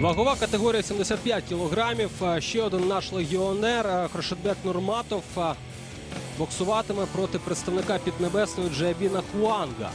Вагова категорія 75 кілограмів. Е, Ще один наш легіонер е, Хрошетбек Нурматов е, боксуватиме проти представника Піднебесної Джабіна Хуанга.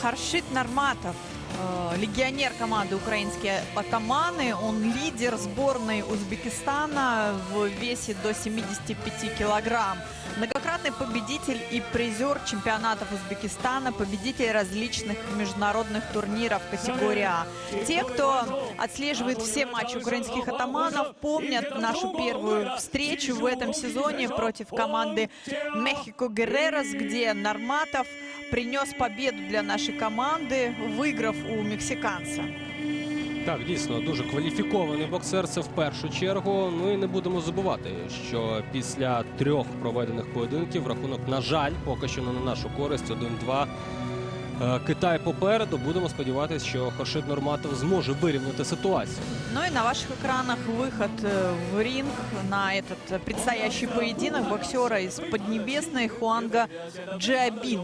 Харшит Нарматов, э, легионер команды «Украинские атаманы». Он лидер сборной Узбекистана в весе до 75 килограмм. Многократный победитель и призер чемпионатов Узбекистана, победитель различных международных турниров категории А. Те, кто отслеживает все матчи украинских атаманов, помнят нашу первую встречу в этом сезоне против команды Мехико Геррерос, где Нарматов принес победу для нашей команды, выиграв у мексиканца. Так, дійсно, дуже кваліфікований боксер. Це в першу чергу. Ну і не будемо забувати, що після трьох проведених поєдинків рахунок, на жаль, поки що не на нашу користь. 1-2. Е, Китай попереду. Будемо сподіватися, що Хоршит Нурматов зможе вирівняти ситуацію. Ну и на ваших экранах выход э, в ринг на этот э, предстоящий поединок боксера из Поднебесной Хуанга Джиабин.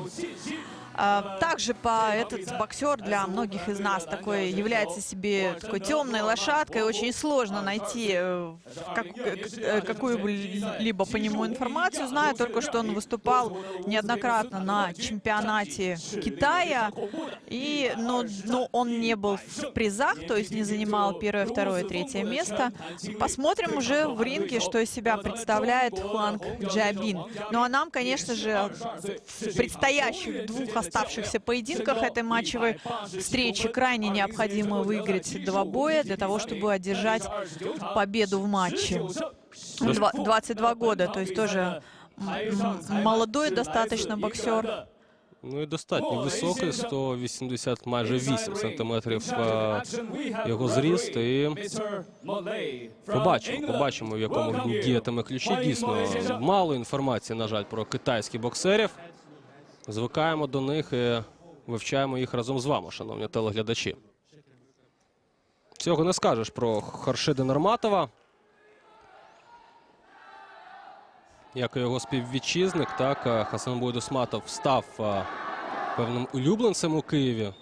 А, Также по этот боксер для многих из нас такой является себе такой темной лошадкой. Очень сложно найти э, как- э, какую-либо по нему информацию. Знаю только, что он выступал неоднократно на чемпионате Китая. И, но, но он не был в призах, то есть не занимал первое, второе, третье место. Посмотрим уже в ринге, что из себя представляет Хуанг Джабин. Ну а нам, конечно же, в предстоящих двух оставшихся поединках этой матчевой встречи крайне необходимо выиграть два боя для того, чтобы одержать победу в матче. Два- 22 года, то есть тоже м, м, молодой достаточно боксер. Ну і достатньо високий, 180 майже 8 сантиметрів е, його зріст. І побачимо, побачимо, в якому він діятиме ключі. Дійсно, мало інформації, на жаль, про китайських боксерів. Звикаємо до них і вивчаємо їх разом з вами, шановні телеглядачі. Цього не скажеш про Харшида Норматова. Як і його співвітчизник, так е, Хасанбой Дусматов став певним улюбленцем у Києві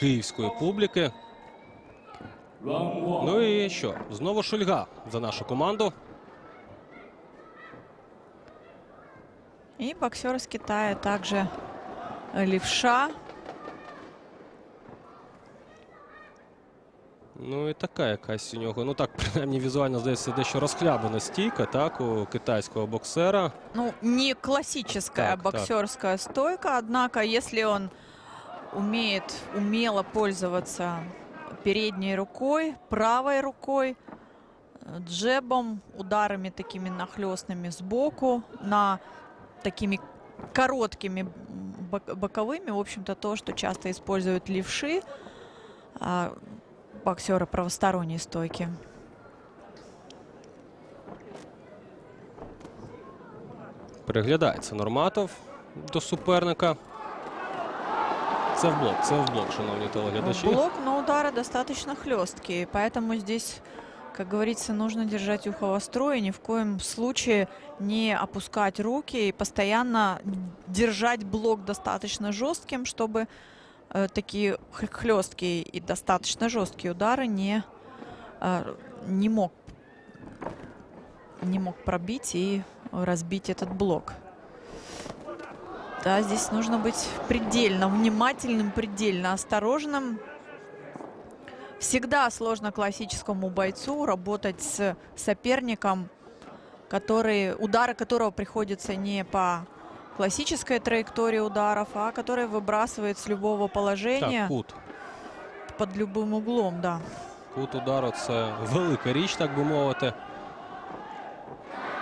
київської публіки. Ну і що? Знову шульга за нашу команду. И боксер из Китая также э, левша. Ну і така якась у нього. Ну так, принаймні візуально здається, дещо розхлябана стійка, так, у китайського боксера. Ну, не классическая Так, так. боксерская стойка, однако, если он умеет умело пользоваться передней рукой, правой рукой, э, джебом, ударами такими нахлестными сбоку, на такими короткими м, бок- боковыми, в общем-то, то, что часто используют левши, а, боксеры правосторонней стойки. Переглядається Норматов до суперника. Це в блок, це в блок, шановні телеглядачі. Блок, но удары достаточно хлесткие, поэтому здесь, как говорится, нужно держать ухо востро и ни в коем случае не опускать руки и постоянно держать блок достаточно жестким, чтобы э, такие хлесткие и достаточно жесткие удары не, э, не мог не мог пробить и разбить этот блок. Да, здесь нужно быть предельно внимательным, предельно осторожным. Всегда сложно классическому бойцу работать с соперником, который, удары которого приходятся не по классической траектории ударов, а который выбрасывает с любого положения Так, кут. под любым углом, да. Кут удару це велика річ, так би мовити.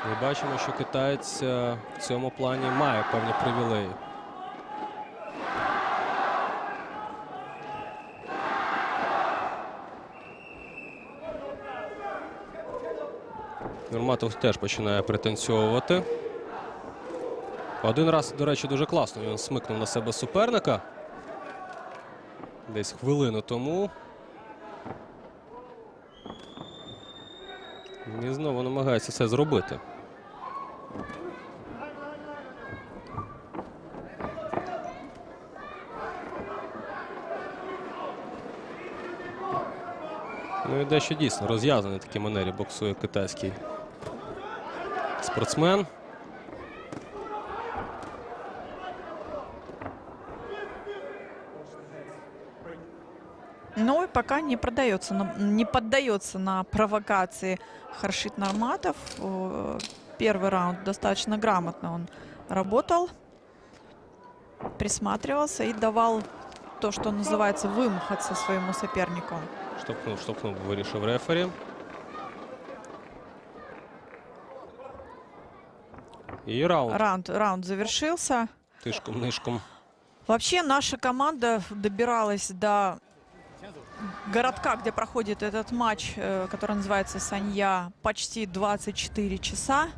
І бачимо, що китаєць е, в цьому плані має певні привілеї. Нурматов теж починає пританцьовувати. Один раз, до речі, дуже класно. Він смикнув на себе суперника. Десь хвилину тому. І знову намагається це зробити. Ну і дещо дійсно розв'язаний такій манері боксує китайський спортсмен. Ну и пока не продается, не поддается на провокации Харшит Норматов. Э, Первый раунд достаточно грамотно он работал, присматривался и давал то, что называется, вымахаться своему сопернику. Штовхнув, штовхнув, вирішив рефері. І раунд Раунд, раунд завершился. тишком нишком. Вообще наша команда добиралась до городка, где проходит этот матч, э, который называется Санья, почти 24 часа.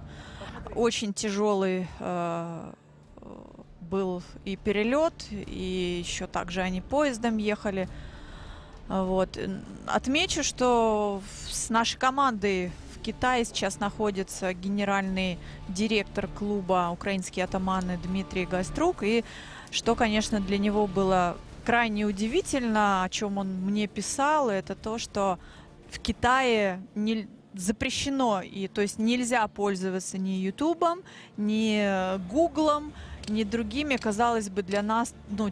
Очень тяжелый э, был и перелет, и еще также они поездом ехали. Вот. Отмечу, что с нашей командой Китае сейчас находится генеральный директор клуба «Украинские атаманы» Дмитрий Гаструк. И что, конечно, для него было крайне удивительно, о чем он мне писал, это то, что в Китае не запрещено, и то есть нельзя пользоваться ни Ютубом, ни э, Гуглом, ни другими, казалось бы, для нас, ну,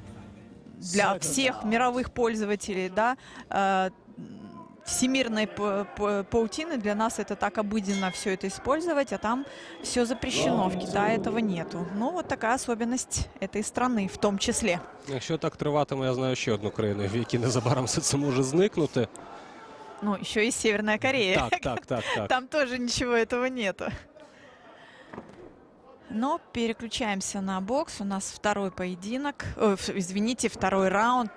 для всех мировых пользователей, да, э, всемирной паутины для нас это так обыденно все это использовать, а там все запрещено, в Китае этого нету. Ну, вот такая особенность этой страны в том числе. Якщо так триватиме, я знаю ще одну країну, в якій незабаром все це може зникнути. Ну, еще и Северная Корея. Так, так, так, так. Там тоже ничего этого нету. Но переключаемся на бокс. У нас второй поединок. э, ф- извините, второй раунд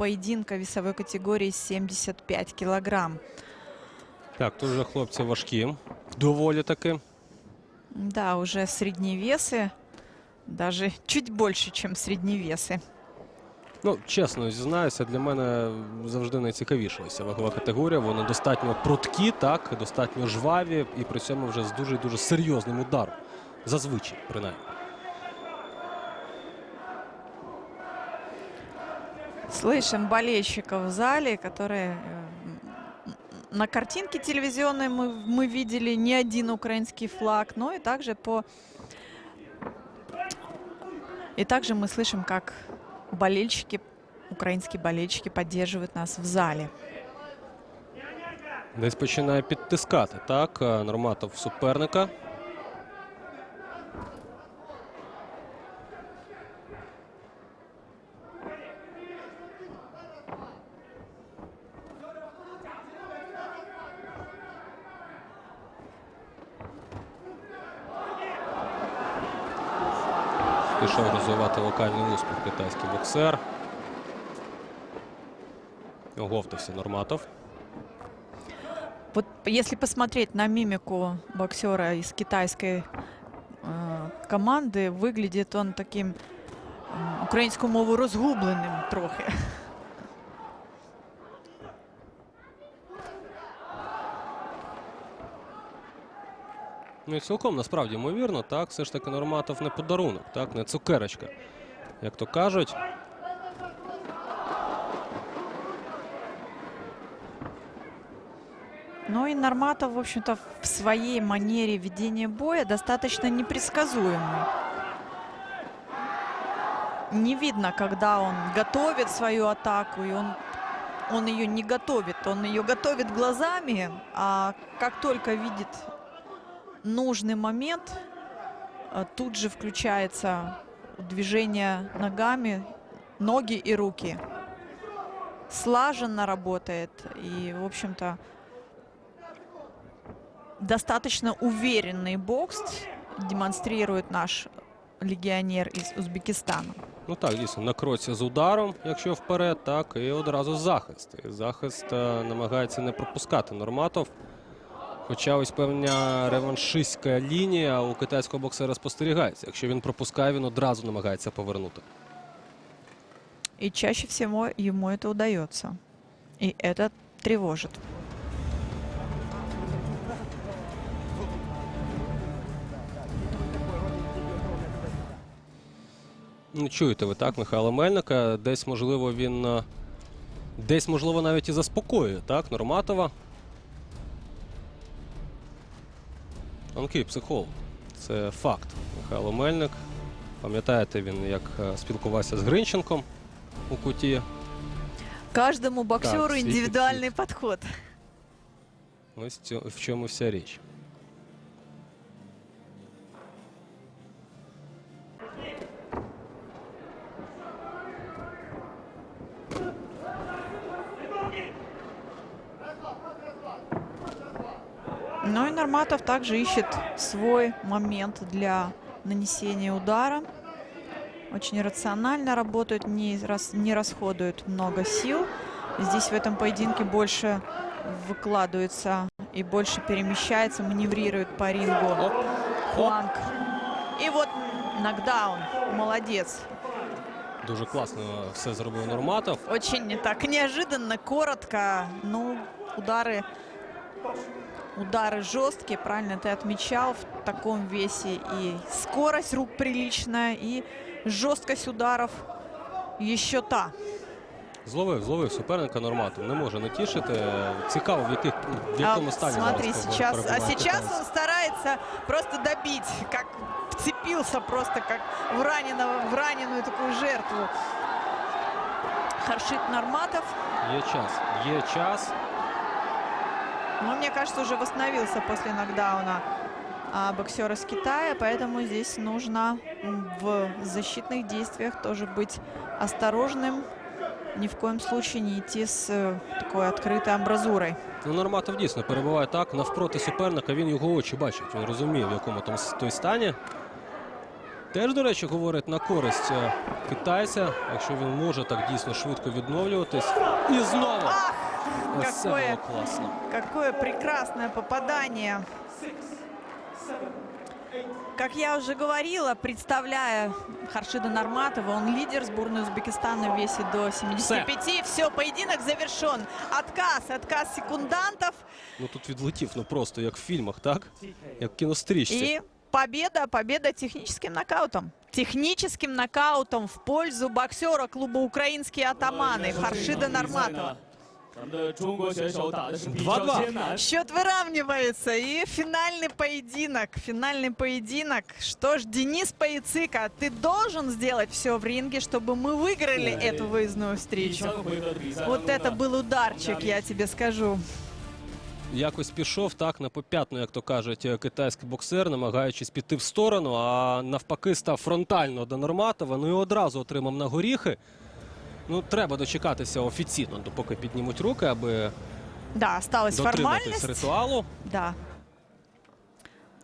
поединка весовой категории 75 килограмм. Так, тут вже хлопці важкі. Доволі таки. Да, уже средневесы. Даже чуть больше, чем средневесы. Ну, чесно зізнаюся, для мене завжди найцікавіша ось ця вагова категорія. Вони достатньо прудкі, так, достатньо жваві і при цьому вже з дуже дуже серйозним ударом. Зазвичай, принаймні. Слышим болельщиков в зале, которые э, на картинке телевизионной мы, мы видели не один украинский флаг, но и также по и также мы слышим, как болельщики, украинские болельщики поддерживают нас в зале. Десь починає підтискати, так, Норматов суперника. локальний успіх китайський боксер. Оговтався Норматов. Вот если посмотреть на мимику боксера из китайской э, команды, выглядит он таким м, українську мову розгубленим трохи. Ну і цілком насправді ймовірно, так, все ж таки Норматов не подарунок, так, не цукерочка, Як то кажуть. Ну и Норматов, в общем-то, в своей манере ведения боя достаточно непредсказуемый. Не видно, когда он готовит свою атаку, и он, он ее не готовит. Он ее готовит глазами, а как только видит нужный момент, э, тут же включается движение ногами, ноги и руки. Слаженно работает и, в общем-то, достаточно уверенный бокс демонстрирует наш легионер из Узбекистана. Ну так, дійсно, на кроці з ударом, якщо вперед, так, і одразу захист. І захист е, намагається не пропускати Норматов. Хоча ось певна реваншистська лінія у китайського боксера спостерігається. Якщо він пропускає, він одразу намагається повернути. И чаще всего ему это удается. И это тревожит. Ну, чуєте ви так, Михайла Мельника. Десь, можливо, він е, Десь, можливо, навіть і заспокоює, так, Норматова. Тонкий психолог. Це факт. Михайло Мельник. Пам'ятаєте, він як е, спілкувався з Гринченком у куті. Каждому боксеру індивідуальний индивидуальный підход. Ось в чому вся річ. Ну и Норматов также ищет свой момент для нанесения удара. Очень рационально работает, не, рас- не расходует много сил. Здесь в этом поединке больше выкладывается и больше перемещается, маневрирует по рингу. Хуанг. И вот нокдаун. Молодец. Дуже класно все зробив Норматов. Очень не так неожиданно, коротко. Ну, удары, удары жесткие, правильно ты отмечал, в таком весе. И скорость рук приличная, и жесткость ударов еще та. Зловив, зловив суперника Норматов. Не може не тішити. Цікаво, в, яких, в А, якому стані смотри, зараз сейчас, а перебуває сейчас китаєць. он старается просто добить, как вцепился просто как в, раненого, в раненую такую жертву. Харшит Норматов. Є час. Є час. Но мне кажется, уже восстановился после нокдауна а, боксер из Китая, поэтому здесь нужно м, в защитных действиях тоже быть осторожным. Ни в коем случае не идти с э, такой открытой амбразурой. Ну, Норматов дійсно перебуває так навпроти суперника. Він його очі бачить. Він розуміє, в якому там с- той стані. Теж, до речі, говорить на користь е, китайця, якщо він може так дійсно швидко відновлюватись. І знову! Ах, Ось це какое, було класно. какое прекрасное попадание. Как я уже говорила, представляя Харшида Норматова, он лидер сборной Узбекистана в весе до 75. Все, поединок завершен. Отказ, отказ секундантов. Ну тут відлетів, ну просто як в фільмах, так? Як в кінострічці. И победа, победа техническим нокаутом. Техническим нокаутом в пользу боксера клуба «Украинские атаманы» Харшида Норматова. 2-2. Счет выравнивается. И финальный поединок. Финальный поединок. Что ж, Денис Паяцика, ты должен сделать все в ринге, чтобы мы выиграли эту выездную встречу. Вот это был ударчик, я тебе скажу. Якось пішов так на поп'ятну, як то кажуть, е, китайський боксер, намагаючись піти в сторону, а навпаки став фронтально до Норматова. Ну і одразу отримав на горіхи. Ну, треба дочекатися офіційно, допоки піднімуть руки, аби да, сталася дотриматись ритуалу. Да.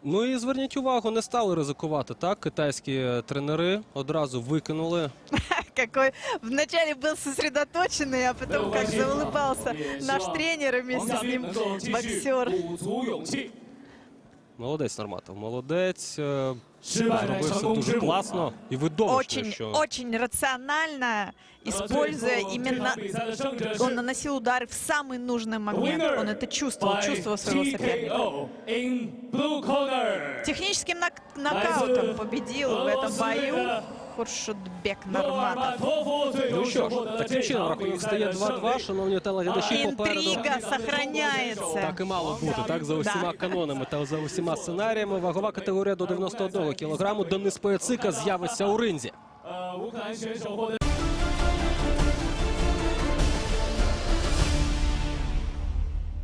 Ну і зверніть увагу, не стали ризикувати так. Китайські е, тренери одразу викинули. Какой вначале был сосредоточенный, а потом как заулыбался наш тренер и вместе с ним боксер. Молодець Норматов, молодець. Е, Зробив дуже класно і Очень, що очень рационально, используя именно... Он наносил удары в самый нужный момент. Он это чувствовал, чувствовал своего соперника. Техническим нок нокаутом победил в этом бою. Хуршудбек Норматов. Норматов. Ну що ж, таким чином рахунок стає 2-2. Шановні телеглядачі, попереду. Интрига сохраняется. Так і мало бути, так за усіма канонами та за усіма сценаріями. Вагова категорія до 91 кілограму. Денис Паяцика з'явиться у ринзі. 呃，乌克兰选手获得。